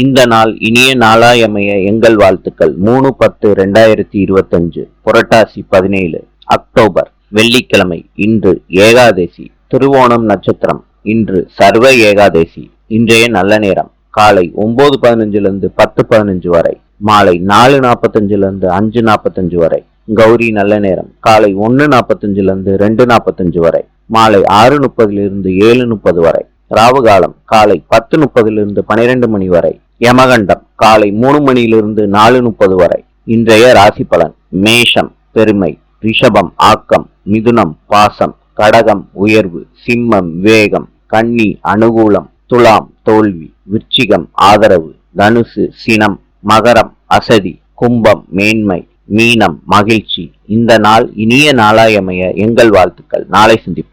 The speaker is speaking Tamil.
இந்த நாள் இனிய நாளாயமைய எங்கள் வாழ்த்துக்கள். மூணு பத்து ரெண்டாயிரத்தி இருபத்தஞ்சு புரட்டாசி பதினேழு அக்டோபர் வெள்ளிக்கிழமை இன்று ஏகாதசி திருவோணம் நட்சத்திரம் இன்று சர்வ ஏகாதசி இன்றைய நல்ல நேரம். காலை ஒன்பது பதினஞ்சுல இருந்து பத்து பதினஞ்சு வரை மாலை நாலு நாற்பத்தஞ்சுல இருந்து அஞ்சு நாற்பத்தஞ்சு வரை கௌரி நல்ல நேரம். காலை ஒன்று நாற்பத்தஞ்சுல இருந்து ரெண்டு நாற்பத்தஞ்சு வரை மாலை ஆறு முப்பதுல இருந்து ஏழு முப்பது வரை. ராவுகாலம் காலை பத்து முப்பதிலிருந்து பனிரெண்டு மணி வரை. யமகண்டம் காலை மூணு மணியிலிருந்து நாலு முப்பது வரை. இன்றைய ராசி பலன் மேஷம் பெருமை ரிஷபம் ஆக்கம் மிதுனம் பாசம் கடகம் உயர்வு சிம்மம் வேகம் கன்னி அனுகூலம் துலாம் தோல்வி விருச்சிகம் ஆதரவு தனுசு சினம் மகரம் அசதி கும்பம் மேன்மை மீனம் மகிழ்ச்சி. இந்த நாள் இனிய நாளாயமைய எங்கள் வாழ்த்துக்கள். நாளை சந்திப்போம்.